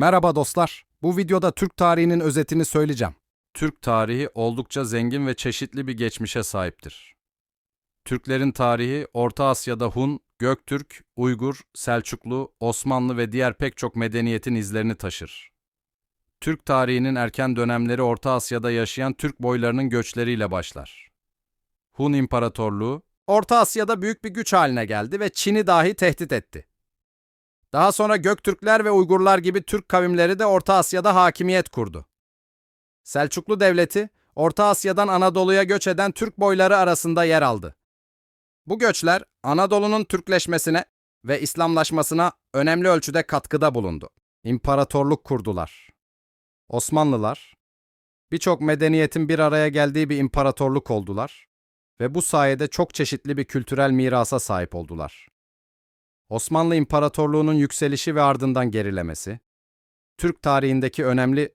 Merhaba dostlar. Bu videoda Türk tarihinin özetini söyleyeceğim. Türk tarihi oldukça zengin ve çeşitli bir geçmişe sahiptir. Türklerin tarihi Orta Asya'da Hun, Göktürk, Uygur, Selçuklu, Osmanlı ve diğer pek çok medeniyetin izlerini taşır. Türk tarihinin erken dönemleri Orta Asya'da yaşayan Türk boylarının göçleriyle başlar. Hun İmparatorluğu, Orta Asya'da büyük bir güç haline geldi ve Çin'i dahi tehdit etti. Daha sonra Göktürkler ve Uygurlar gibi Türk kavimleri de Orta Asya'da hakimiyet kurdu. Selçuklu Devleti, Orta Asya'dan Anadolu'ya göç eden Türk boyları arasında yer aldı. Bu göçler Anadolu'nun Türkleşmesine ve İslamlaşmasına önemli ölçüde katkıda bulundu. İmparatorluk kurdular. Osmanlılar, birçok medeniyetin bir araya geldiği bir imparatorluk oldular ve bu sayede çok çeşitli bir kültürel mirasa sahip oldular. Osmanlı İmparatorluğu'nun yükselişi ve ardından gerilemesi, Türk tarihindeki önemli